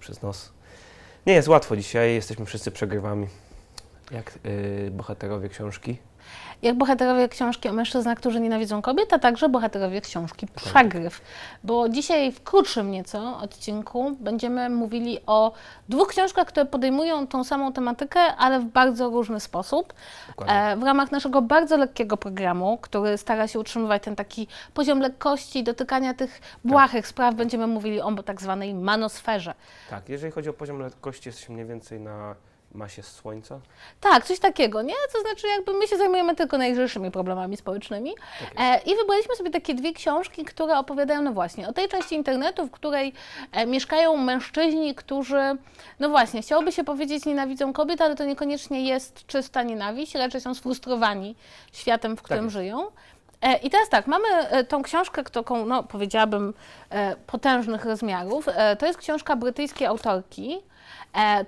przez nos. Nie jest łatwo dzisiaj, jesteśmy wszyscy przegrywami. Jak y, bohaterowie książki. Jak bohaterowie książki o mężczyznach, którzy nienawidzą kobiet, a także bohaterowie książki Przegryw. Bo dzisiaj w krótszym nieco odcinku będziemy mówili o dwóch książkach, które podejmują tą samą tematykę, ale w bardzo różny sposób. Dokładnie. E, w ramach naszego bardzo lekkiego programu, który stara się utrzymywać ten taki poziom lekkości, dotykania tych błahych spraw, będziemy mówili o tak zwanej manosferze. Tak, jeżeli chodzi o poziom lekkości, jesteśmy mniej więcej na masie słońca. Tak, coś takiego, nie? To znaczy jakby my się zajmujemy tylko najlżejszymi problemami społecznymi. Tak. E, I wybraliśmy sobie takie dwie książki, które opowiadają, no właśnie, o tej części internetu, w której e, mieszkają mężczyźni, którzy, no właśnie, chciałoby się powiedzieć nienawidzą kobiet, ale to niekoniecznie jest czysta nienawiść, raczej są sfrustrowani światem, w którym jest. żyją. E, I teraz tak, mamy e, tą książkę, taką, no powiedziałabym, e, potężnych rozmiarów. To jest książka brytyjskiej autorki,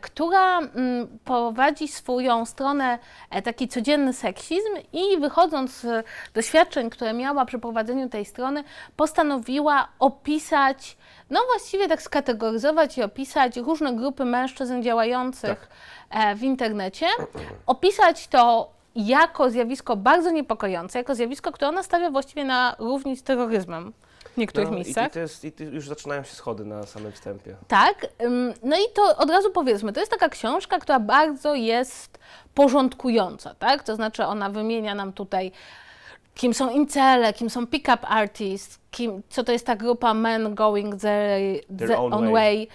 która mm, prowadzi swoją stronę taki codzienny seksizm i wychodząc z doświadczeń, które miała przy prowadzeniu tej strony, postanowiła opisać, no właściwie tak skategoryzować i opisać różne grupy mężczyzn działających e, w internecie, opisać to jako zjawisko bardzo niepokojące, jako zjawisko, które ona stawia właściwie na równi z terroryzmem w niektórych no, miejscach. I, to jest, I już zaczynają się schody na samym wstępie. Tak, no i to od razu powiedzmy, to jest taka książka, która bardzo jest porządkująca, tak? To znaczy ona wymienia nam tutaj, kim są incele, kim są pick-up artists, kim, co to jest ta grupa men going their, Their own own way. way.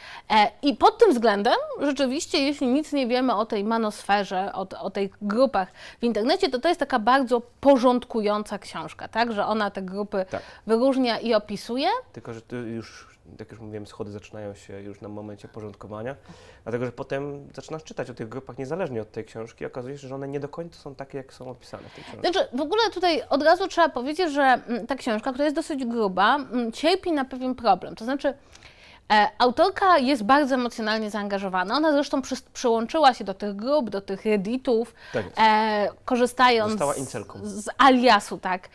E, I pod tym względem, rzeczywiście, jeśli nic nie wiemy o tej manosferze, o, o tych grupach w internecie, to to jest taka bardzo porządkująca książka, tak? Że ona te grupy Tak. wyróżnia i opisuje. Tylko, że tu już, jak już mówiłem, schody zaczynają się już na momencie porządkowania, dlatego że potem zaczynasz czytać o tych grupach niezależnie od tej książki i okazuje się, że one nie do końca są takie, jak są opisane w tej książce. Znaczy, w ogóle tutaj od razu trzeba powiedzieć, że mm, ta książka, która jest dosyć gruba, mm, cierpi na pewien problem. To znaczy, e, autorka jest bardzo emocjonalnie zaangażowana. Ona zresztą przy, przyłączyła się do tych grup, do tych redditów, Tak e, korzystając z, z aliasu, tak,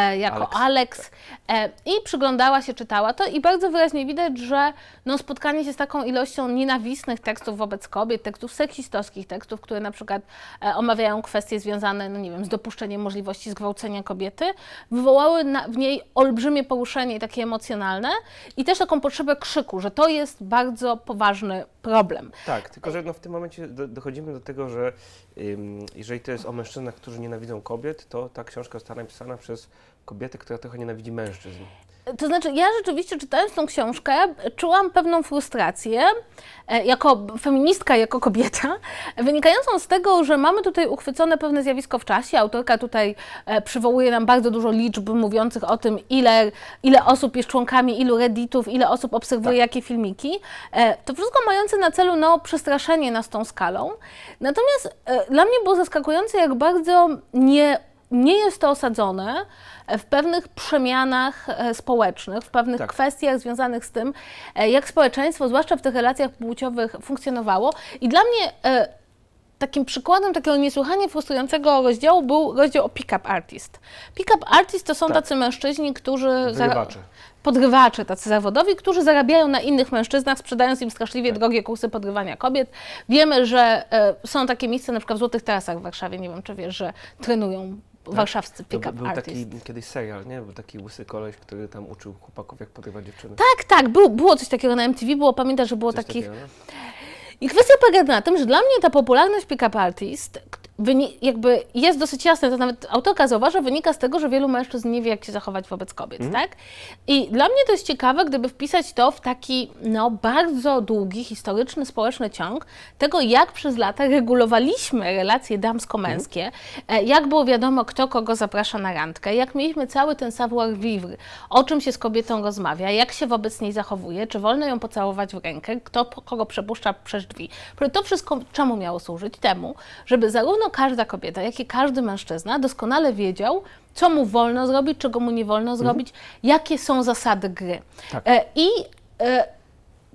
jako Alex, Alex. E, I przyglądała się, czytała to i bardzo wyraźnie widać, że no, spotkanie się z taką ilością nienawistnych tekstów wobec kobiet, tekstów seksistowskich, tekstów, które na przykład e, omawiają kwestie związane, no nie wiem, z dopuszczeniem możliwości zgwałcenia kobiety, wywołały na, w niej olbrzymie poruszenie takie emocjonalne i też taką potrzebę krzyku, że to jest bardzo poważny problem. Tak, tylko że no w tym momencie do, dochodzimy do tego, że ym, jeżeli to jest o mężczyznach, którzy nienawidzą kobiet, to ta książka została napisana przez kobietę, która trochę nienawidzi mężczyzn. To znaczy, ja rzeczywiście czytając tą książkę, czułam pewną frustrację e, jako feministka, jako kobieta, wynikającą z tego, że mamy tutaj uchwycone pewne zjawisko w czasie. Autorka tutaj e, przywołuje nam bardzo dużo liczb mówiących o tym, ile, ile osób jest członkami, ilu redditów, ile osób obserwuje jakie filmiki. E, To wszystko mające na celu no, przestraszenie nas tą skalą. Natomiast dla mnie było zaskakujące, jak bardzo nie nie jest to osadzone w pewnych przemianach e, społecznych, w pewnych Tak. kwestiach związanych z tym, e, jak społeczeństwo, zwłaszcza w tych relacjach płciowych, funkcjonowało. I dla mnie e, takim przykładem takiego niesłychanie frustrującego rozdziału był rozdział o pick-up artist. Pick-up artist to są Tak. tacy mężczyźni, którzy... Wygrywacze. podrywacze tacy zawodowi, którzy zarabiają na innych mężczyznach, sprzedając im straszliwie Tak. drogie kursy podrywania kobiet. Wiemy, że e, są takie miejsca, na przykład w Złotych Tarasach w Warszawie, nie wiem czy wiesz, że trenują Tak. By- pick-up był artist. taki kiedyś serial, nie? Był taki łysy koleś, który tam uczył chłopaków, jak podrywać dziewczyny. Tak, tak, był, było coś takiego na MTV, było, pamiętasz, że było Coś takich... takiego, no? I kwestia polega na tym, że dla mnie ta popularność pick-up artist jakby jest dosyć jasna, to nawet autorka zauważa, wynika z tego, że wielu mężczyzn nie wie, jak się zachować wobec kobiet, tak? I dla mnie to jest ciekawe, gdyby wpisać to w taki, no, bardzo długi, historyczny, społeczny ciąg tego, jak przez lata regulowaliśmy relacje damsko-męskie, e, jak było wiadomo, kto kogo zaprasza na randkę, jak mieliśmy cały ten savoir-vivre, o czym się z kobietą rozmawia, jak się wobec niej zachowuje, czy wolno ją pocałować w rękę, kto kogo przepuszcza przez drzwi. To wszystko czemu miało służyć? Temu, żeby zarówno każda kobieta, jak i każdy mężczyzna doskonale wiedział, co mu wolno zrobić, czego mu nie wolno zrobić, jakie są zasady gry. Tak. E, I e,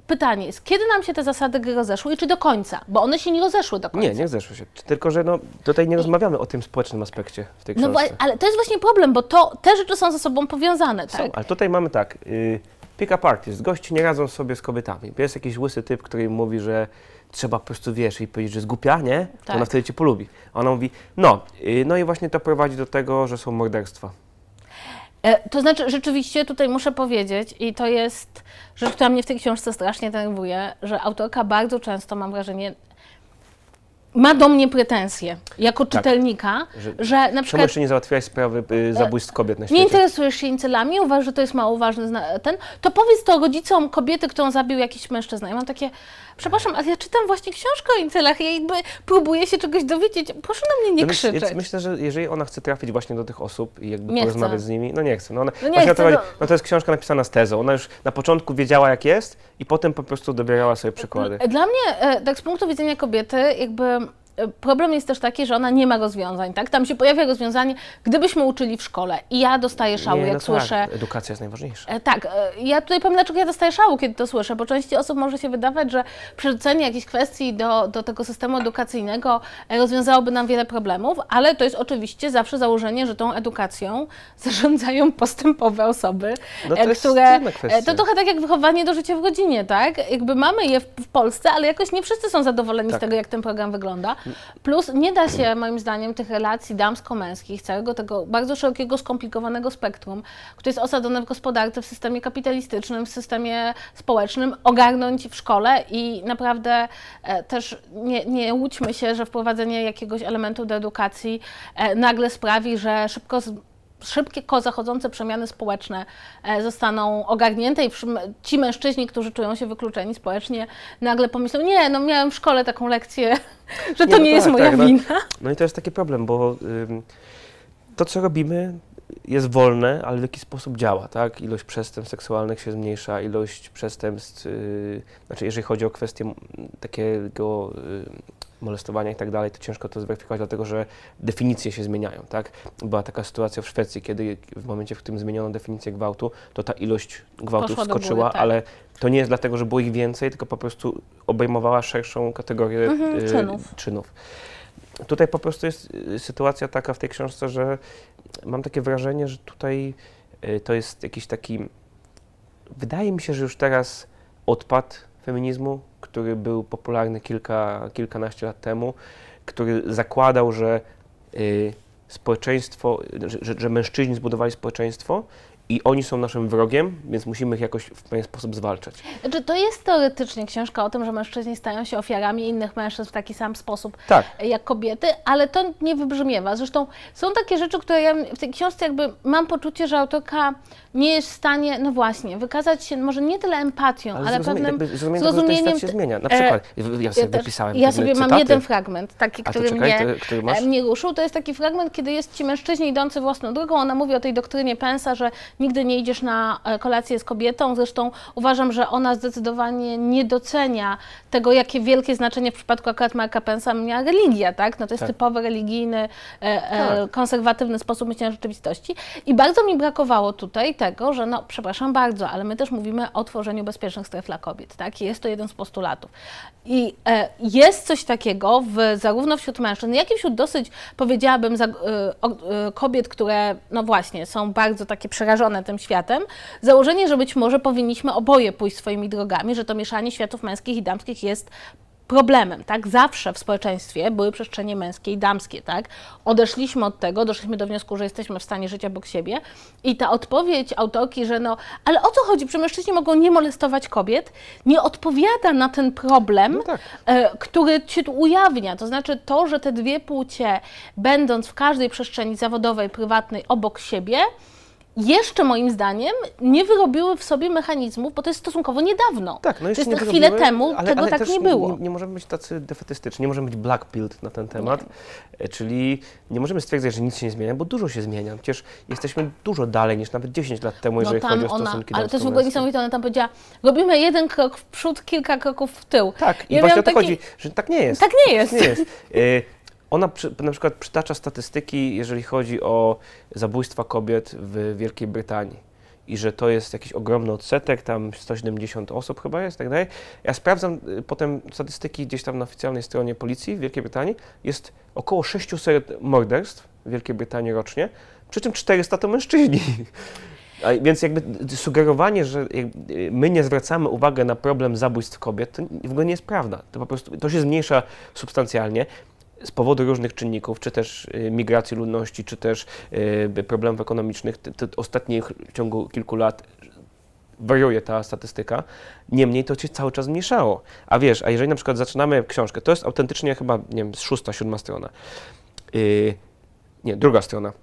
pytanie jest, kiedy nam się te zasady gry rozeszły i czy do końca? Bo one się nie rozeszły do końca. Nie, nie zeszło się. Tylko, że no, tutaj nie rozmawiamy o tym społecznym aspekcie w tej No książce. wła- ale to jest właśnie problem, bo to, te rzeczy są ze sobą powiązane, tak? Są, ale tutaj mamy tak. Y, pick-up artist, gości nie radzą sobie z kobietami. Jest jakiś łysy typ, który im mówi, że trzeba po prostu, wiesz, i powiedzieć, że jest głupia, nie? To Tak. ona wtedy cię polubi. A ona mówi, no, y, no i właśnie to prowadzi do tego, że są morderstwa. E, To znaczy, rzeczywiście tutaj muszę powiedzieć, i to jest rzecz, która mnie w tej książce strasznie denerwuje, że autorka bardzo często, mam wrażenie, ma do mnie pretensje jako czytelnika, Tak. Że- że na Czemu przykład jeszcze nie załatwiłaś sprawy y, zabójstw kobiet na nie świecie? interesujesz się incylami, uważasz, że to jest mało ważny zna- ten, to powiedz to rodzicom kobiety, którą zabił jakiś mężczyzna. Ja mam takie, przepraszam, ale ja czytam właśnie książkę o incylach i ja jakby próbuję się czegoś dowiedzieć. Proszę na mnie nie No krzyczeć. więc myślę, że jeżeli ona chce trafić właśnie do tych osób i jakby Nie porozmawiać chce. z nimi, no nie chce. No, ona, No nie chce, to, no. no to jest książka napisana z tezą. Ona już na początku wiedziała jak jest i potem po prostu dobierała sobie przykłady. Dla mnie, e, tak z punktu widzenia kobiety, jakby problem jest też taki, że ona nie ma rozwiązań, tak? Tam się pojawia rozwiązanie, gdybyśmy uczyli w szkole i ja dostaję szału, Nie, jak no słyszę... Tak, edukacja jest najważniejsza. E, Tak, e, ja tutaj powiem, dlaczego ja dostaję szału, kiedy to słyszę, bo części osób może się wydawać, że przerzucenie jakichś kwestii do, do tego systemu edukacyjnego e, rozwiązałoby nam wiele problemów, ale to jest oczywiście zawsze założenie, że tą edukacją zarządzają postępowe osoby, No to jest które... To trochę tak jak wychowanie do życia w rodzinie, tak? Jakby mamy je w, w Polsce, ale jakoś nie wszyscy są zadowoleni z Tak. tego, jak ten program wygląda. Plus nie da się, moim zdaniem, tych relacji damsko-męskich, całego tego bardzo szerokiego, skomplikowanego spektrum, które jest osadzone w gospodarce, w systemie kapitalistycznym, w systemie społecznym, ogarnąć w szkole i naprawdę e, też nie, nie łudźmy się, że wprowadzenie jakiegoś elementu do edukacji e, nagle sprawi, że szybko z, szybko zachodzące przemiany społeczne e, zostaną ogarnięte i ci mężczyźni, którzy czują się wykluczeni społecznie, nagle pomyślą, nie, no miałem w szkole taką lekcję, że to Nie, nie, no jest tak, moja tak, no. wina. No i to jest taki problem, bo ym, to, co robimy, jest wolne, ale w jaki sposób działa, tak? Ilość przestępstw seksualnych się zmniejsza, ilość przestępstw, yy, znaczy jeżeli chodzi o kwestię m, takiego yy, molestowania i tak dalej, to ciężko to zweryfikować, dlatego że definicje się zmieniają, tak? Była taka sytuacja w Szwecji, kiedy w momencie, w którym zmieniono definicję gwałtu, to ta ilość gwałtów Poszła do góry, skoczyła, tak. ale to nie jest dlatego, że było ich więcej, tylko po prostu obejmowała szerszą kategorię Mhm, yy, czynów. czynów. Tutaj po prostu jest y, sytuacja taka w tej książce, że mam takie wrażenie, że tutaj y, to jest jakiś taki. Wydaje mi się, że już teraz odpad feminizmu, który był popularny kilka, kilkanaście lat temu, który zakładał, że y, społeczeństwo, że, że, mężczyźni zbudowali społeczeństwo i oni są naszym wrogiem, więc musimy ich jakoś w pewien sposób zwalczać. Znaczy, to jest teoretycznie książka o tym, że mężczyźni stają się ofiarami innych mężczyzn w taki sam sposób Tak. jak kobiety, ale to nie wybrzmiewa. Zresztą są takie rzeczy, które ja w tej książce jakby mam poczucie, że autorka nie jest w stanie, no właśnie, wykazać się może nie tyle empatią, ale, Ale, pewnym tego, zrozumieniem świat się zmienia. Na e, przykład, ja sobie ja Ja sobie mam cytaty. jeden fragment, taki, A który czekaj, mnie, to- który e, mnie ruszył. To jest taki fragment, kiedy jest ci mężczyźni idący własną drogą. Ona mówi o tej doktrynie Pensa, że nigdy nie idziesz na e, kolację z kobietą. Zresztą uważam, że ona zdecydowanie nie docenia tego, jakie wielkie znaczenie w przypadku akurat Marka Pensa miała religia, tak? No to jest Tak. typowy religijny, e, e, Tak. konserwatywny sposób myślenia rzeczywistości. I bardzo mi brakowało tutaj tego, że no, przepraszam bardzo, ale my też mówimy o tworzeniu bezpiecznych stref dla kobiet, tak? I Jest to jeden z postulatów. I jest coś takiego w, zarówno wśród mężczyzn, jak i wśród dosyć, powiedziałabym, za, kobiet, które, no właśnie, są bardzo takie przerażone tym światem, założenie, że być może powinniśmy oboje pójść swoimi drogami, że to mieszanie światów męskich i damskich jest problemem, tak? Zawsze w społeczeństwie były przestrzenie męskie i damskie, tak? Odeszliśmy od tego, doszliśmy do wniosku, że jesteśmy w stanie żyć obok siebie i ta odpowiedź autorki, że no, ale o co chodzi? Czy mężczyźni mogą nie molestować kobiet? Nie odpowiada na ten problem, No tak. e, który się tu ujawnia. To znaczy to, że te dwie płcie, będąc w każdej przestrzeni zawodowej, prywatnej obok siebie, jeszcze moim zdaniem nie wyrobiły w sobie mechanizmów, bo to jest stosunkowo niedawno. Tak, no to jeszcze jest nie to chwilę wyrobiły, temu, ale, tego ale tak nie było. Nie, nie możemy być tacy defetystyczni, nie możemy być blackpilled na ten temat, E, czyli nie możemy stwierdzać, że nic się nie zmienia, bo dużo się zmienia. Przecież jesteśmy dużo dalej niż nawet 10 lat temu, jeżeli no chodzi o ona, stosunki ale to jest w ogóle niesamowite, ona tam powiedziała, robimy jeden krok w przód, kilka kroków w tył. Tak, i Ja właśnie o to chodzi, że tak nie jest. Tak nie jest. Nie jest. Ona przy, na przykład przytacza statystyki, jeżeli chodzi o zabójstwa kobiet w Wielkiej Brytanii. I że to jest jakiś ogromny odsetek, tam 170 osób chyba jest, tak dalej. Ja sprawdzam y, potem statystyki gdzieś tam na oficjalnej stronie policji w Wielkiej Brytanii. Jest około 600 morderstw w Wielkiej Brytanii rocznie, przy czym 400 to mężczyźni. A, więc jakby sugerowanie, że y, my nie zwracamy uwagi na problem zabójstw kobiet, to w ogóle nie jest prawda. To po prostu to się zmniejsza substancjalnie z powodu różnych czynników, czy też y, migracji ludności, czy też y, problemów ekonomicznych. Ostatnich w ciągu kilku lat wariuje ta statystyka. Niemniej to się cały czas zmniejszało. A wiesz, a jeżeli na przykład zaczynamy książkę, to jest autentycznie chyba, nie wiem, szósta, siódma strona. Yy, nie, druga strona.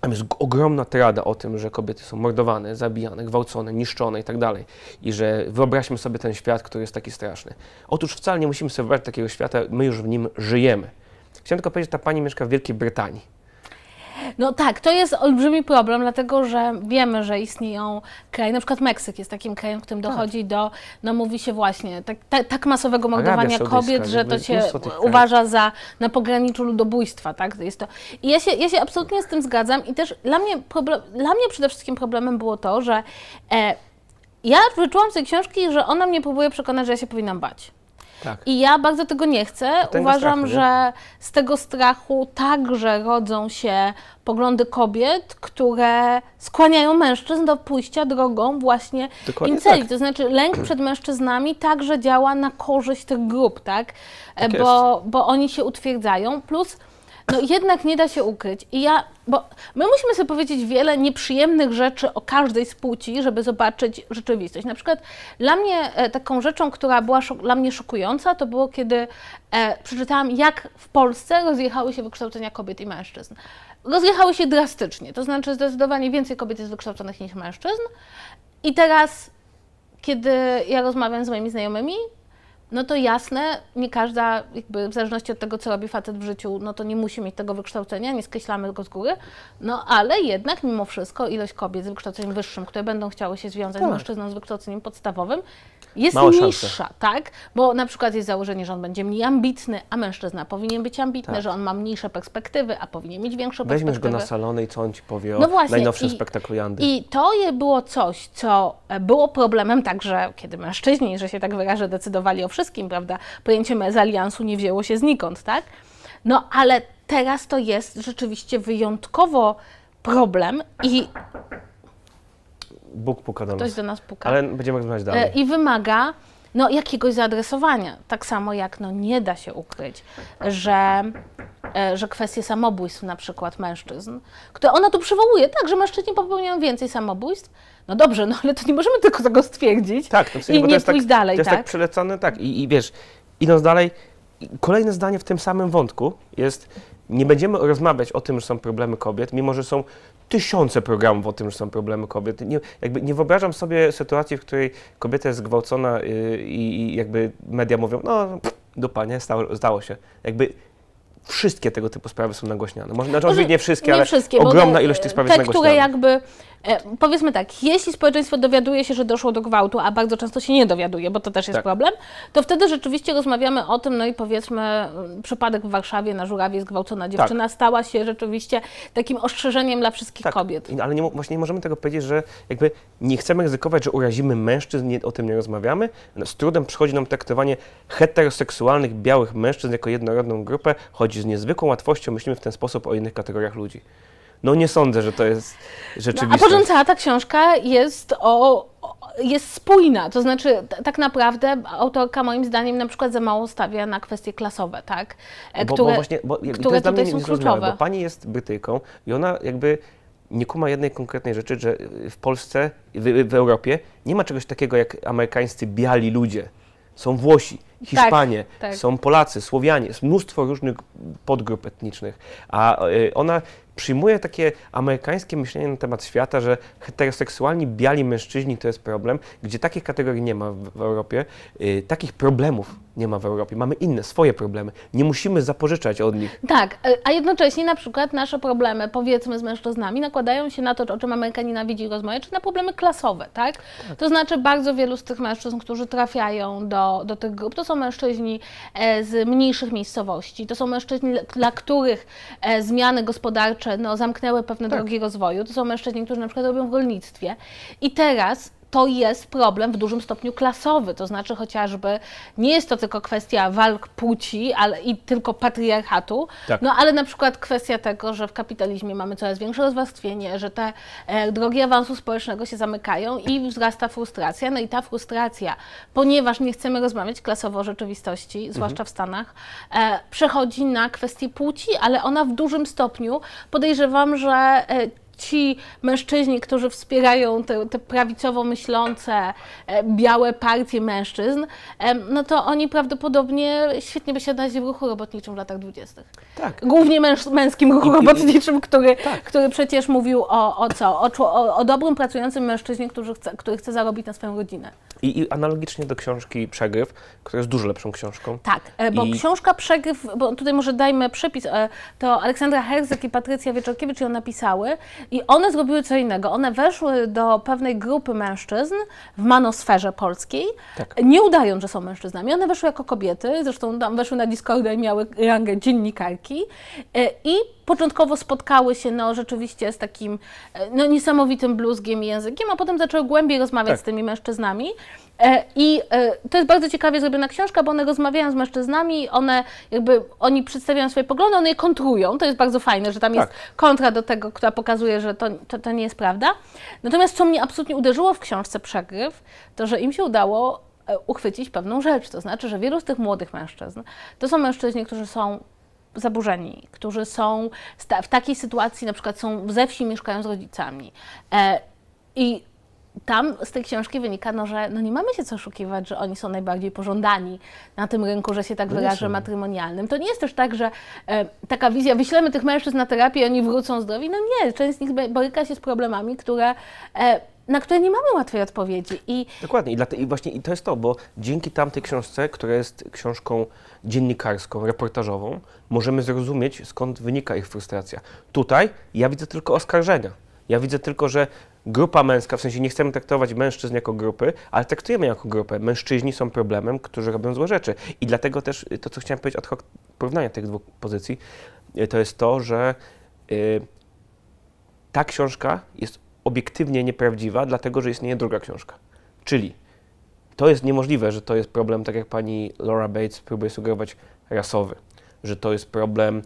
Tam jest ogromna trada o tym, że kobiety są mordowane, zabijane, gwałcone, niszczone i tak dalej. I że wyobraźmy sobie ten świat, który jest taki straszny. Otóż wcale nie musimy sobie wyobrażać takiego świata, my już w nim żyjemy. Chciałem tylko powiedzieć, że ta pani mieszka w Wielkiej Brytanii. No tak, to jest olbrzymi problem, dlatego że wiemy, że istnieją kraje, na przykład Meksyk jest takim krajem, w którym Tak. dochodzi do, no mówi się właśnie, tak, tak, tak masowego mordowania kobiet, że to się uważa za na pograniczu ludobójstwa, tak? Jest to. I ja się, ja się absolutnie z tym zgadzam i też dla mnie, problem, dla mnie przede wszystkim problemem było to, że e, ja wyczułam z tej książki, że ona mnie próbuje przekonać, że ja się powinnam bać. Tak. I ja bardzo tego nie chcę. Uważam, strachu, nie? że z tego strachu także rodzą się poglądy kobiet, które skłaniają mężczyzn do pójścia drogą właśnie Dokładnie inceli. tak. To znaczy lęk przed mężczyznami także działa na korzyść tych grup, tak? Tak bo, bo oni się utwierdzają. Plus no jednak nie da się ukryć. I ja, bo my musimy sobie powiedzieć wiele nieprzyjemnych rzeczy o każdej z płci, żeby zobaczyć rzeczywistość. Na przykład dla mnie e, taką rzeczą, która była dla mnie szokująca, to było, kiedy e, przeczytałam, jak w Polsce rozjechały się wykształcenia kobiet i mężczyzn. Rozjechały się drastycznie, to znaczy zdecydowanie więcej kobiet jest wykształconych niż mężczyzn. I teraz, kiedy ja rozmawiam z moimi znajomymi, no to jasne, nie każda, jakby w zależności od tego, co robi facet w życiu, no to nie musi mieć tego wykształcenia, nie skreślamy go z góry, no ale jednak mimo wszystko ilość kobiet z wykształceniem wyższym, które będą chciały się związać Tak. z mężczyzną z wykształceniem podstawowym, jest Małe szanse. niższa, tak? Bo na przykład jest założenie, że on będzie mniej ambitny, a mężczyzna powinien być ambitny, Tak. że on ma mniejsze perspektywy, a powinien mieć większe Weźmiesz go perspektywy. na salony i co on ci powie o No właśnie, najnowszym i- spektaklu Jandy. I to je było coś, co e, było problemem także, kiedy mężczyźni, że się tak wyrażę, decydowali o wszystkim, prawda? Pojęcie mezaliansu nie wzięło się znikąd, tak? No ale teraz to jest rzeczywiście wyjątkowo problem i Bóg puka do ktoś nas. do nas puka. Ale będziemy rozmawiać E, dalej. I wymaga no, jakiegoś zaadresowania. Tak samo jak no, nie da się ukryć, że, e, że kwestie samobójstw na przykład mężczyzn, które ona tu przywołuje, tak, że mężczyźni popełniają więcej samobójstw. No dobrze, no ale to nie możemy tylko tego stwierdzić Tak, to w sensie, i nie jest pójść tak, dalej, to jest tak? tak przelecone, tak. I, I wiesz, idąc dalej, kolejne zdanie w tym samym wątku jest, nie będziemy rozmawiać o tym, że są problemy kobiet, mimo że są tysiące programów o tym, że są problemy kobiet. Nie, jakby nie wyobrażam sobie sytuacji, w której kobieta jest zgwałcona yy, i, jakby media mówią, no dupa, nie, stało, zdało się. Jakby wszystkie tego typu sprawy są nagłaśniane. Może, znaczy, oczywiście nie wszystkie, ale wszystkie, ogromna ilość tych spraw Te, jest które nagłaśniana. jakby, e, powiedzmy tak, jeśli społeczeństwo dowiaduje się, że doszło do gwałtu, a bardzo często się nie dowiaduje, bo to też jest Tak. problem, to wtedy rzeczywiście rozmawiamy o tym, no i powiedzmy mm, przypadek w Warszawie na Żurawie zgwałcona dziewczyna stała się rzeczywiście takim ostrzeżeniem dla wszystkich Tak, kobiet. ale nie, właśnie nie możemy tego powiedzieć, że jakby nie chcemy ryzykować, że urazimy mężczyzn, nie, o tym nie rozmawiamy. No, Z trudem przychodzi nam traktowanie heteroseksualnych białych mężczyzn jako jednorodną grupę, choć z niezwykłą łatwością myślimy w ten sposób o innych kategoriach ludzi. No nie sądzę, że to jest No, a rzeczywistość. potem cała ta książka jest o, jest spójna, to znaczy tak naprawdę autorka moim zdaniem na przykład za mało stawia na kwestie klasowe, tak? E, bo, które, bo właśnie, bo, jakby to które jest dla mnie niezrozumiałe, bo pani jest Brytyjką i ona jakby nie kuma jednej konkretnej rzeczy, że w Polsce, w, w Europie nie ma czegoś takiego jak amerykańscy biali ludzie. Są Włosi, Hiszpanie, tak. są Polacy, Słowianie, jest mnóstwo różnych podgrup etnicznych, a y, ona przyjmuje takie amerykańskie myślenie na temat świata, że heteroseksualni biali mężczyźni to jest problem, gdzie takich kategorii nie ma w, w Europie, y, takich problemów nie ma w Europie. Mamy inne, swoje problemy. Nie musimy zapożyczać od nich. Tak, e, a jednocześnie na przykład nasze problemy, powiedzmy z mężczyznami, nakładają się na to, o czym Ameryka nienawidzi i rozmawia, czy na problemy klasowe, tak? To znaczy bardzo wielu z tych mężczyzn, którzy trafiają do, do tych grup, to są mężczyźni e, z mniejszych miejscowości, to są mężczyźni, dla których e, zmiany gospodarcze no, zamknęły pewne Tak. drogi rozwoju, to są mężczyźni, którzy na przykład robią w rolnictwie i teraz to jest problem w dużym stopniu klasowy, to znaczy chociażby nie jest to tylko kwestia walk płci ale i tylko patriarchatu, Tak. no ale na przykład kwestia tego, że w kapitalizmie mamy coraz większe rozwarstwienie, że te e, drogi awansu społecznego się zamykają i wzrasta frustracja, no i ta frustracja, ponieważ nie chcemy rozmawiać klasowo o rzeczywistości, zwłaszcza w Stanach, e, przechodzi na kwestię płci, ale ona w dużym stopniu podejrzewam, że e, ci mężczyźni, którzy wspierają te, te prawicowo myślące e, białe partie mężczyzn, em, no to oni prawdopodobnie świetnie by się odnaleźli w ruchu robotniczym w latach dwudziestych. Tak. Głównie męż, męskim ruchu robotniczym, który, Tak. który przecież mówił o, o co? O, o, o dobrym, pracującym mężczyźnie, który chce, który chce zarobić na swoją rodzinę. I, I analogicznie do książki Przegryw, która jest dużo lepszą książką. Tak, e, bo I- książka Przegryw, bo tutaj może dajmy przepis, e, to Aleksandra Herzog i Patrycja Wieczorkiewicz ją napisały i one zrobiły co innego. One weszły do pewnej grupy mężczyzn w manosferze polskiej, Tak. nie udając, że są mężczyznami. One weszły jako kobiety, zresztą tam weszły na Discorda i miały rangę dziennikarki e, i początkowo spotkały się no, rzeczywiście z takim e, no, niesamowitym bluzgiem i językiem, a potem zaczęły głębiej rozmawiać Tak. z tymi mężczyznami. E, I to jest bardzo ciekawie zrobiona książka, bo one rozmawiają z mężczyznami, one jakby, oni przedstawiają swoje poglądy, one je kontrują, to jest bardzo fajne, że tam jest Tak. kontra do tego, która pokazuje, że to, to, to nie jest prawda. Natomiast co mnie absolutnie uderzyło w książce Przegryw, to że im się udało e, uchwycić pewną rzecz, to znaczy, że wielu z tych młodych mężczyzn to są mężczyźni, którzy są zaburzeni, którzy są w takiej sytuacji, na przykład są ze wsi, mieszkają z rodzicami. E, I tam z tej książki wynika, no, że no nie mamy się co oszukiwać, że oni są najbardziej pożądani na tym rynku, że się tak No wyrażę, matrymonialnym. To nie jest też tak, że e, taka wizja, wyślemy tych mężczyzn na terapię i oni wrócą zdrowi. No nie, część z nich boryka się z problemami, które, e, na które nie mamy łatwej odpowiedzi. I Dokładnie. I, dlate, I właśnie i to jest to, bo dzięki tamtej książce, która jest książką dziennikarską, reportażową, możemy zrozumieć, skąd wynika ich frustracja. Tutaj ja widzę tylko oskarżenia. Ja widzę tylko, że grupa męska, w sensie nie chcemy traktować mężczyzn jako grupy, ale traktujemy jako grupę. Mężczyźni są problemem, którzy robią złe rzeczy. I dlatego też y, to, co chciałem powiedzieć ad hoc, porównanie tych dwóch pozycji, y, to jest to, że y, ta książka jest obiektywnie nieprawdziwa, dlatego że istnieje druga książka. Czyli to jest niemożliwe, że to jest problem, tak jak pani Laura Bates próbuje sugerować, rasowy, że to jest problem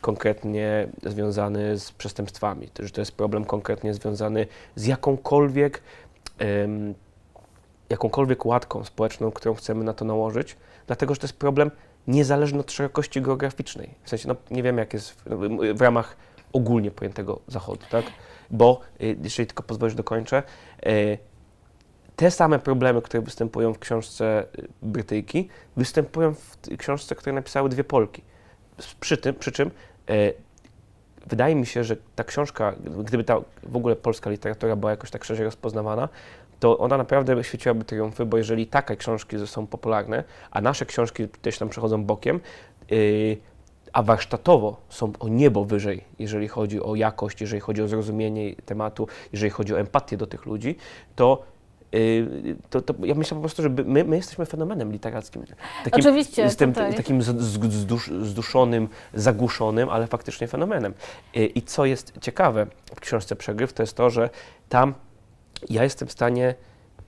konkretnie związany z przestępstwami, że to jest problem konkretnie związany z jakąkolwiek, jakąkolwiek łatką społeczną, którą chcemy na to nałożyć, dlatego że to jest problem niezależny od szerokości geograficznej. W sensie, no, nie wiem, jak jest w, w ramach ogólnie pojętego Zachodu, tak? Bo, y, jeżeli tylko pozwolisz, dokończę, y, te same problemy, które występują w książce y, Brytyjki, występują w książce, której napisały dwie Polki. Przy, tym, przy czym y, wydaje mi się, że ta książka, gdyby ta w ogóle polska literatura była jakoś tak szerzej rozpoznawana, to ona naprawdę świeciłaby triumfy, bo jeżeli takie książki są popularne, a nasze książki też tam przechodzą bokiem, yy, a warsztatowo są o niebo wyżej, jeżeli chodzi o jakość, jeżeli chodzi o zrozumienie tematu, jeżeli chodzi o empatię do tych ludzi, to, to, to ja myślę po prostu, że my, my jesteśmy fenomenem literackim. Takim, Oczywiście, Jestem tutaj. takim z- z- zdusz, zduszonym, zagłuszonym, ale faktycznie fenomenem. Yy, I co jest ciekawe w książce Przegryw, to jest to, że tam ja jestem w stanie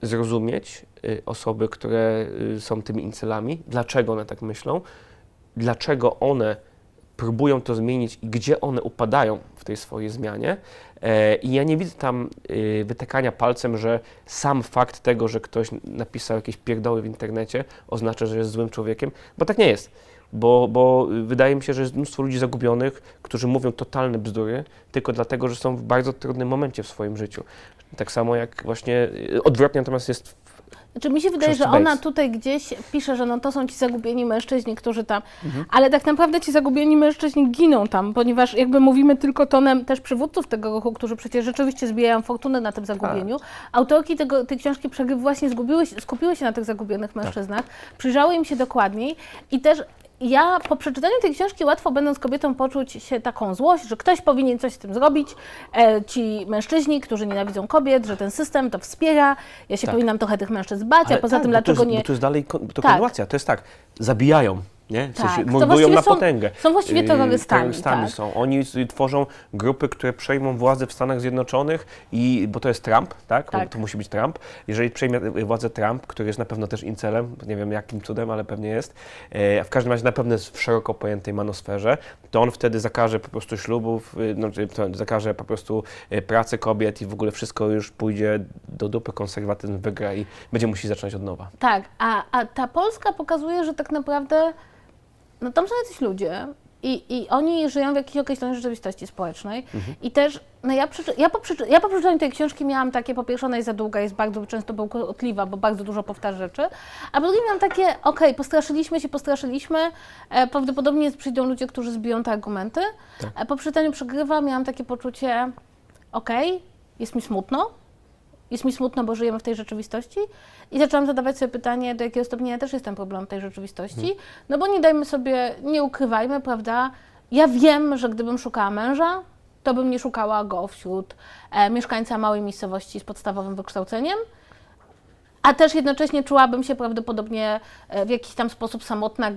zrozumieć y, osoby, które y, są tymi incelami, dlaczego one tak myślą, dlaczego one próbują to zmienić i gdzie one upadają w tej swojej zmianie. E, I ja nie widzę tam y, wytykania palcem, że sam fakt tego, że ktoś napisał jakieś pierdoły w internecie, oznacza, że jest złym człowiekiem, bo tak nie jest. Bo, bo wydaje mi się, że jest mnóstwo ludzi zagubionych, którzy mówią totalne bzdury, tylko dlatego, że są w bardzo trudnym momencie w swoim życiu. Tak samo jak właśnie odwrotnie natomiast jest Znaczy mi się wydaje, że książce ona Bates. tutaj gdzieś pisze, że no to są ci zagubieni mężczyźni, którzy tam, Mhm. ale tak naprawdę ci zagubieni mężczyźni giną tam, ponieważ jakby mówimy tylko tonem też przywódców tego ruchu, którzy przecież rzeczywiście zbijają fortunę na tym zagubieniu. Tak. Autorki tego, tej książki Przegryw właśnie zgubiły się, skupiły się na tych zagubionych Tak. mężczyznach, przyjrzały im się dokładniej i też ja po przeczytaniu tej książki łatwo będąc kobietą poczuć się taką złość, że ktoś powinien coś z tym zrobić. E, ci mężczyźni, którzy nienawidzą kobiet, że ten system to wspiera. Ja się Tak. powinnam trochę tych mężczyzn bać, a poza tak, tym dlaczego jest, nie... Bo to jest dalej to Tak. kontynuacja. To jest tak, zabijają, Nie? W Tak, sensie to mordują na są- potęgę. są właściwie terrorystami, terrorystami tak. są. Oni tworzą grupy, które przejmą władzę w Stanach Zjednoczonych i, bo to jest Trump, tak? Tak. To musi być Trump. Jeżeli przejmie y, władzę Trump, który jest na pewno też incelem, nie wiem jakim cudem, ale pewnie jest, e, w każdym razie na pewno jest w szeroko pojętej manosferze, to on wtedy zakaże po prostu ślubów, y, no, to zakaże po prostu y, pracy kobiet i w ogóle wszystko już pójdzie do dupy, konserwatyzm wygra i będzie musi zacząć od nowa. Tak, a, a ta Polska pokazuje, że tak naprawdę no tam są jacyś ludzie i, i oni żyją w jakiejś określonej rzeczywistości społecznej. I też, no ja, przeczy, ja, po, przeczy, ja po przeczytaniu tej książki miałam takie, po pierwsze ona jest za długa, jest bardzo często bełkotliwa, bo bardzo dużo powtarza rzeczy, a po drugie miałam takie, okej, postraszyliśmy się, postraszyliśmy, e, prawdopodobnie przyjdą ludzie, którzy zbiją te argumenty, e, po przeczytaniu przegrywa miałam takie poczucie, okej, jest mi smutno, jest mi smutno, bo żyjemy w tej rzeczywistości. I zaczęłam zadawać sobie pytanie, do jakiego stopnia ja też jestem problemem tej rzeczywistości, no bo nie dajmy sobie, nie ukrywajmy, prawda, ja wiem, że gdybym szukała męża, to bym nie szukała go wśród e, mieszkańca małej miejscowości z podstawowym wykształceniem, a też jednocześnie czułabym się prawdopodobnie e, w jakiś tam sposób samotna,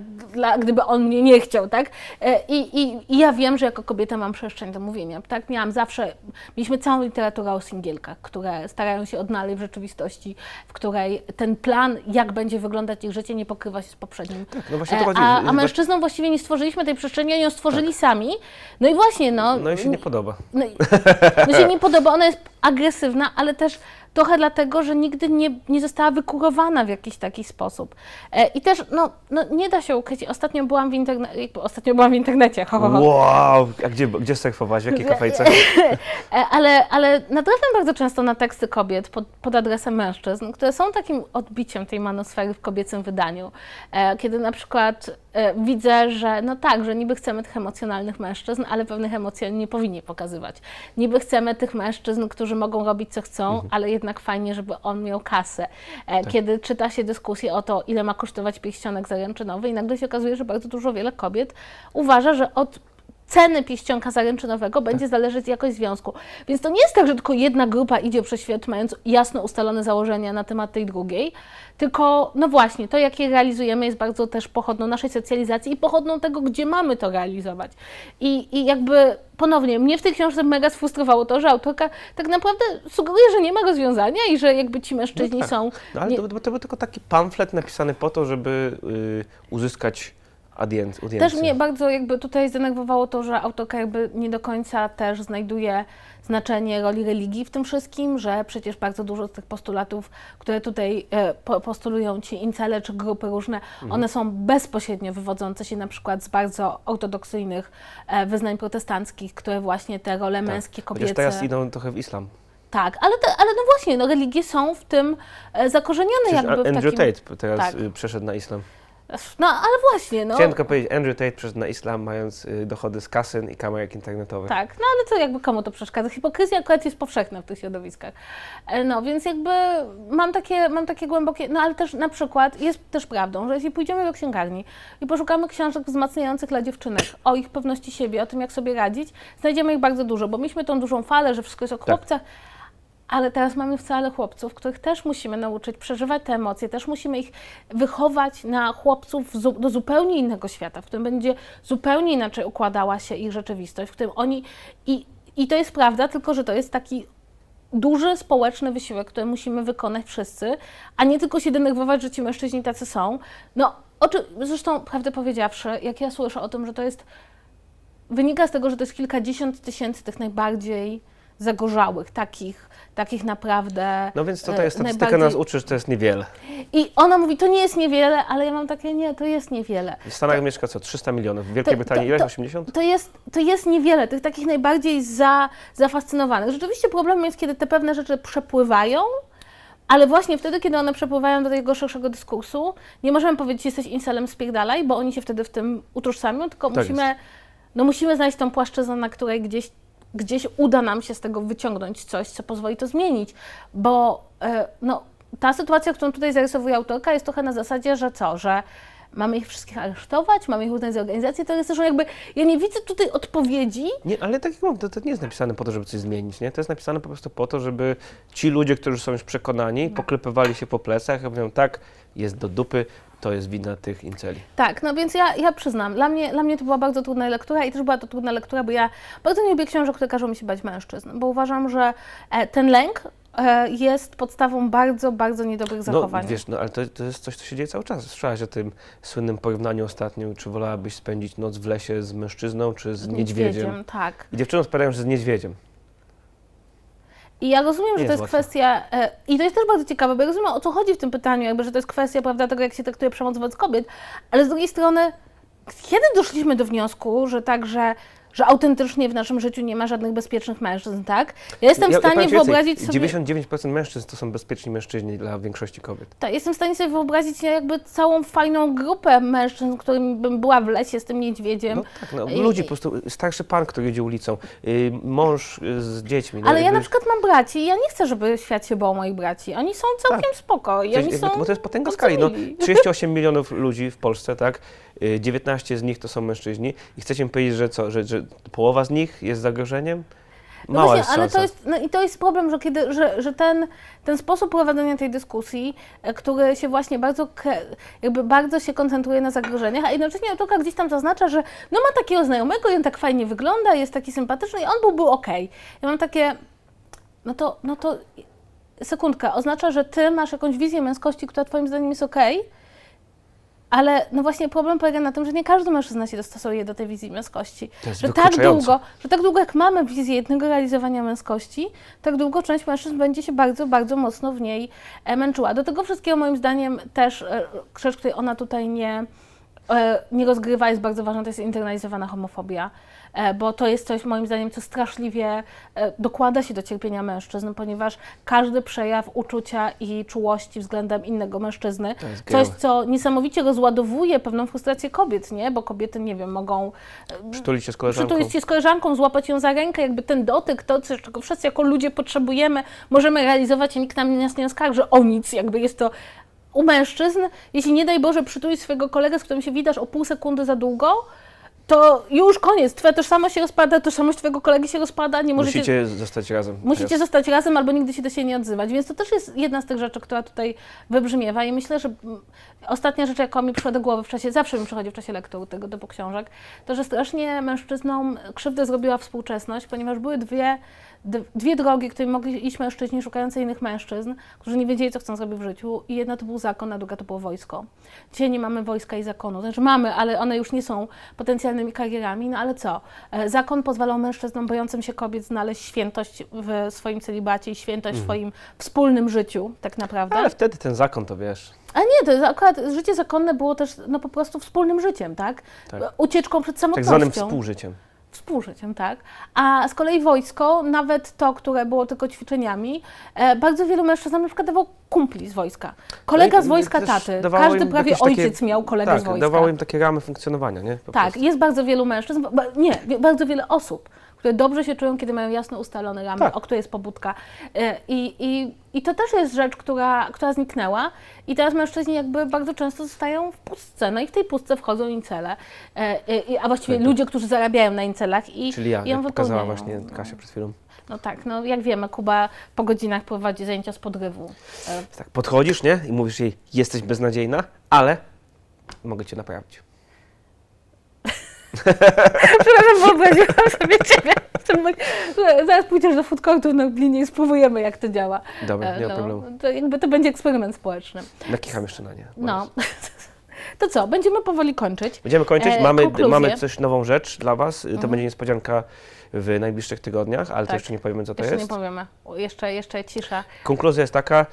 gdyby on mnie nie chciał, tak? E, I, i, I ja wiem, że jako kobieta mam przestrzeń do mówienia, tak? Miałam zawsze, mieliśmy całą literaturę o singielkach, które starają się odnaleźć w rzeczywistości, w której ten plan, jak będzie wyglądać ich życie, nie pokrywa się z poprzednim. no właśnie to E, chodzi. A, a mężczyznom właściwie nie stworzyliśmy tej przestrzeni, oni ją stworzyli sami. No i właśnie, no... No i się nie podoba. No, no się nie podoba, ona jest agresywna, ale też trochę dlatego, że nigdy nie, nie została wykurowana w jakiś taki sposób. E, I też, no, no nie da się ukryć, ostatnio byłam w, interne- ostatnio byłam w internecie, ho, ho, ho. Wow! A gdzie, gdzie surfować? W jakiej kafejce? E, ale, ale natrafiam bardzo często na teksty kobiet pod, pod adresem mężczyzn, które są takim odbiciem tej manosfery w kobiecym wydaniu. E, kiedy na przykład e, widzę, że no tak, że niby chcemy tych emocjonalnych mężczyzn, ale pewnych emocji nie powinni pokazywać. Niby chcemy tych mężczyzn, którzy mogą robić co chcą, ale jednak fajnie, żeby on miał kasę. E, Kiedy czyta się dyskusję o to, ile ma kosztować pierścionek zaręczynowy i nagle się okazuje, że bardzo dużo wiele kobiet uważa, że od ceny pierścionka zaręczynowego będzie zależeć jakość związku. Więc to nie jest tak, że tylko jedna grupa idzie przez świat mając jasno ustalone założenia na temat tej drugiej, tylko no właśnie, to jak je realizujemy jest bardzo też pochodną naszej socjalizacji i pochodną tego, gdzie mamy to realizować. I, i jakby ponownie, mnie w tej książce mega sfrustrowało to, że autorka tak naprawdę sugeruje, że nie ma rozwiązania i że jakby ci mężczyźni tak. są... No ale nie, to, to, był tylko taki pamflet napisany po to, żeby y, uzyskać audiencję. Też mnie bardzo jakby tutaj zdenerwowało to, że autorka jakby nie do końca też znajduje znaczenie roli religii w tym wszystkim, że przecież bardzo dużo z tych postulatów, które tutaj e, po, postulują ci incele czy grupy różne, Mhm. one są bezpośrednio wywodzące się na przykład z bardzo ortodoksyjnych e, wyznań protestanckich, które właśnie te role męskie, Chociaż kobiece... teraz idą trochę w islam. Tak, ale, te, ale no właśnie, no religie są w tym e, zakorzenione Przecież jakby w Andrew takim... Tate teraz tak. y, przeszedł na islam. No ale właśnie, no... Chciałem tylko powiedzieć, Andrew Tate przeszedł na islam, mając y, dochody z kasyn i kamerek internetowych. Tak, no ale to jakby komu to przeszkadza? Hipokryzja akurat jest powszechna w tych środowiskach. E, No więc jakby mam takie, mam takie głębokie, no ale też na przykład jest też prawdą, że jeśli pójdziemy do księgarni i poszukamy książek wzmacniających dla dziewczynek o ich pewności siebie, o tym jak sobie radzić, znajdziemy ich bardzo dużo, bo mieliśmy tą dużą falę, że wszystko jest o chłopcach, ale teraz mamy wcale chłopców, których też musimy nauczyć przeżywać te emocje, też musimy ich wychować na chłopców do zupełnie innego świata, w którym będzie zupełnie inaczej układała się ich rzeczywistość, w którym oni. I, i to jest prawda, tylko że to jest taki duży społeczny wysiłek, który musimy wykonać wszyscy, a nie tylko się denerwować, że ci mężczyźni tacy są. No, oczy, zresztą, prawdę powiedziawszy, jak ja słyszę o tym, że to jest wynika z tego, że to jest kilkadziesiąt tysięcy tych najbardziej zagorzałych, takich, takich naprawdę. No więc e, tutaj statystyka najbardziej- nas uczy, że to jest niewiele. I ona mówi, to nie jest niewiele, ale ja mam takie, nie, to jest niewiele. W Stanach mieszka co? 300 milionów. W Wielkiej To- Brytanii to- ile? to- 80? To jest, to jest niewiele, tych takich najbardziej za, zafascynowanych. Rzeczywiście problemem jest, kiedy te pewne rzeczy przepływają, ale właśnie wtedy, kiedy one przepływają do tego szerszego dyskursu, nie możemy powiedzieć, jesteś inselem, spierdalaj, bo oni się wtedy w tym utożsamią, tylko Tak musimy, no musimy znaleźć tą płaszczyznę, na której gdzieś, gdzieś uda nam się z tego wyciągnąć coś, co pozwoli to zmienić, bo e, no, ta sytuacja, którą tutaj zarysowuje autorka, jest trochę na zasadzie, że co, że mamy ich wszystkich aresztować, mamy ich uznać za organizację terrorystyczną, jakby ja nie widzę tutaj odpowiedzi, Nie, ale tak jak mówię, to, to nie jest napisane po to, żeby coś zmienić, nie? To jest napisane po prostu po to, żeby ci ludzie, którzy są już przekonani, poklepywali się po plecach i mówią, tak, jest do dupy, to jest wina tych inceli. Tak, no więc ja, ja przyznam, dla mnie, dla mnie to była bardzo trudna lektura i też była to trudna lektura, bo ja bardzo nie lubię książek, które każą mi się bać mężczyzn, bo uważam, że e, ten lęk e, jest podstawą bardzo, bardzo niedobrych zachowań. No wiesz, no ale to, to jest coś, co się dzieje cały czas. Słyszałaś o tym słynnym porównaniu ostatnio, czy wolałabyś spędzić noc w lesie z mężczyzną, czy z, niedźwiedziem? Tak. I dziewczyny odpowiadają, że z niedźwiedziem. I ja rozumiem, że to jest łatwo. kwestia, e, i to jest też bardzo ciekawe, bo ja rozumiem, o co chodzi w tym pytaniu, jakby, że to jest kwestia, prawda, tego, jak się traktuje przemoc wobec kobiet, ale z drugiej strony, kiedy doszliśmy do wniosku, że także, że autentycznie w naszym życiu nie ma żadnych bezpiecznych mężczyzn, tak? Ja jestem w stanie więcej, wyobrazić sobie... 99% mężczyzn to są bezpieczni mężczyźni dla większości kobiet. Tak, jestem w stanie sobie wyobrazić jakby całą fajną grupę mężczyzn, którym bym była w lesie z tym niedźwiedziem. No tak, no, I- ludzi po prostu, starszy pan, który idzie ulicą, y, mąż y, z dziećmi. No, Ale ja jakby- na przykład mam braci i ja nie chcę, żeby świat się bał moich braci. Oni są całkiem spoko oni jakby- są bo to jest potęga skali. No, mili. 38 milionów ludzi w Polsce, tak? Y, 19 z nich to są mężczyźni. I chcecie mi powiedzieć, że co, że, że połowa z nich jest zagrożeniem? No Mała właśnie, ale to jest, no i to jest problem, że, kiedy, że, że ten, ten sposób prowadzenia tej dyskusji, e, który się właśnie bardzo, jakby bardzo się koncentruje na zagrożeniach, a jednocześnie autorka gdzieś tam zaznacza, że no ma takiego znajomego i on tak fajnie wygląda, jest taki sympatyczny i on byłby okej. Ja mam takie, no to, no to sekundkę, oznacza, że ty masz jakąś wizję męskości, która twoim zdaniem jest okej, ale no właśnie problem polega na tym, że nie każdy mężczyzna się dostosuje do tej wizji męskości. To jest Że tak długo, że tak długo jak mamy wizję jednego realizowania męskości, tak długo część mężczyzn będzie się bardzo, bardzo mocno w niej e, męczyła. Do tego wszystkiego moim zdaniem też e, rzecz, której ona tutaj nie, nie rozgrywa jest bardzo ważna, to jest internalizowana homofobia. E, Bo to jest coś moim zdaniem, co straszliwie e, dokłada się do cierpienia mężczyzn, ponieważ każdy przejaw uczucia i czułości względem innego mężczyzny, coś, co niesamowicie rozładowuje pewną frustrację kobiet, nie? Bo kobiety, nie wiem, mogą Przytulić się z koleżanką. przytulić się z koleżanką, złapać ją za rękę, jakby ten dotyk, to, coś, czego wszyscy jako ludzie potrzebujemy, możemy realizować i nikt nam nas nie oskarży o nic, jakby jest to u mężczyzn, jeśli nie daj Boże przytulić swojego kolegę, z którym się widasz o pół sekundy za długo, to już koniec, twoja tożsamość się rozpada, tożsamość twojego kolegi się rozpada, nie możecie... Musicie zostać razem. Musicie Teraz. zostać razem albo nigdy się do siebie nie odzywać. Więc to też jest jedna z tych rzeczy, która tutaj wybrzmiewa. I myślę, że mm, ostatnia rzecz, jaka mi przyszła do głowy w czasie, zawsze mi przychodzi w czasie lektury tego typu książek, to, że strasznie mężczyznom krzywdę zrobiła współczesność, ponieważ były dwie, dwie drogi, którymi mogli iść mężczyźni szukający innych mężczyzn, którzy nie wiedzieli, co chcą zrobić w życiu. I jedna to był zakon, a druga to było wojsko. Dzisiaj nie mamy wojska i zakonu. Znaczy mamy, ale one już nie są potencjalnymi karierami. No ale co? E, Zakon pozwalał mężczyznom bojącym się kobiet znaleźć świętość w swoim celibacie i świętość w swoim wspólnym życiu, tak naprawdę. Ale wtedy ten zakon, to wiesz. A nie, to jest akurat życie zakonne było też no, po prostu wspólnym życiem, tak? Tak. Ucieczką przed Tak samotnością. zwanym współżyciem. Współżyciem, tak. A z kolei wojsko, nawet to, które było tylko ćwiczeniami, e, bardzo wielu mężczyzn na przykład dawał kumpli z wojska. Kolega No i z wojska też taty. dawało Każdy im prawie jakieś takie- ojciec miał kolegę tak, z wojska. dawało im takie ramy funkcjonowania, nie? Po Tak, prostu. jest bardzo wielu mężczyzn, ba- nie, wie- bardzo wiele osób, które dobrze się czują, kiedy mają jasno ustalone ramy, Tak. o której jest pobudka. E, I, i, I to też jest rzecz, która, która zniknęła i teraz mężczyźni jakby bardzo często zostają w pustce, no i w tej pustce wchodzą incele, e, i- a właściwie Tak. ludzie, którzy zarabiają na incelach i, Czyli ja, i jak pokazała właśnie Kasia przed chwilą. No tak, no jak wiemy, Kuba po godzinach prowadzi zajęcia z podrywu. E, Tak, podchodzisz, nie? I mówisz jej, jesteś beznadziejna, ale mogę cię naprawić. Przepraszam, wyobraziłam sobie Ciebie. w Słuchaj, Zaraz pójdziesz do food courtu na Glinie i spróbujemy, jak to działa. Dobra, E, nie ma no, problemu. To jakby to będzie eksperyment społeczny. Nakicham jeszcze na nie. No. To co, będziemy powoli kończyć. Będziemy kończyć. E, mamy, konkluzje. mamy coś nową rzecz dla Was. To Mhm. będzie niespodzianka w najbliższych tygodniach, ale to Tak. jeszcze nie powiemy, co to Jeszcze jest. nie powiemy. O, Jeszcze, jeszcze cisza. Konkluzja jest taka,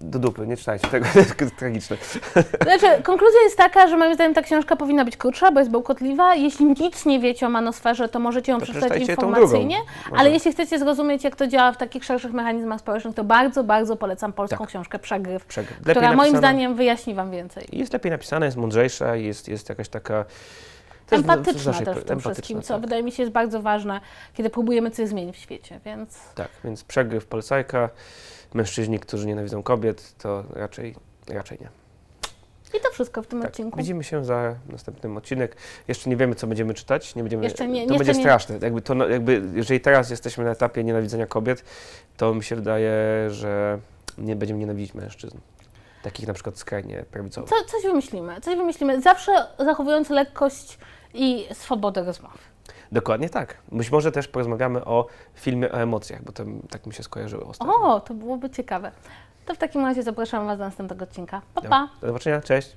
do dupy, nie czytajcie tego, to jest tragiczne. Znaczy, konkluzja jest taka, że moim zdaniem ta książka powinna być krótsza, bo jest bełkotliwa. Jeśli nic nie wiecie o manosferze, to możecie ją To przeczytać przeczytajcie tą informacyjnie. drugą. Może. Ale jeśli chcecie zrozumieć, jak to działa w takich szerszych mechanizmach społecznych, to bardzo, bardzo polecam polską Tak. książkę Przegryw, Przegryw. Lepiej która moim napisana. zdaniem wyjaśni Wam więcej. Jest lepiej napisana, jest mądrzejsza, jest, jest jakaś taka... Empatyczna też w tym wszystkim, co tak. wydaje mi się jest bardzo ważne, kiedy próbujemy coś zmienić w świecie, więc Tak, więc przegryw Polsajka, mężczyźni, którzy nienawidzą kobiet, to raczej, raczej nie. i to wszystko w tym Tak. odcinku. Widzimy się za następnym odcinek. Jeszcze nie wiemy, co będziemy czytać. Nie będziemy, Jeszcze nie- to jeszcze będzie nie- straszne. Jakby to, no, jakby, jeżeli teraz jesteśmy na etapie nienawidzenia kobiet, to mi się wydaje, że nie będziemy nienawidzić mężczyzn. Takich na przykład skrajnie prawicowych. Co, coś wymyślimy, coś wymyślimy. Zawsze zachowując lekkość i swobodę rozmowy. Dokładnie tak. Być może też porozmawiamy o filmie o emocjach, bo to tak mi się skojarzyło ostatnio. O, to byłoby ciekawe. To w takim razie zapraszam Was do następnego odcinka. Pa, pa! Do zobaczenia, cześć.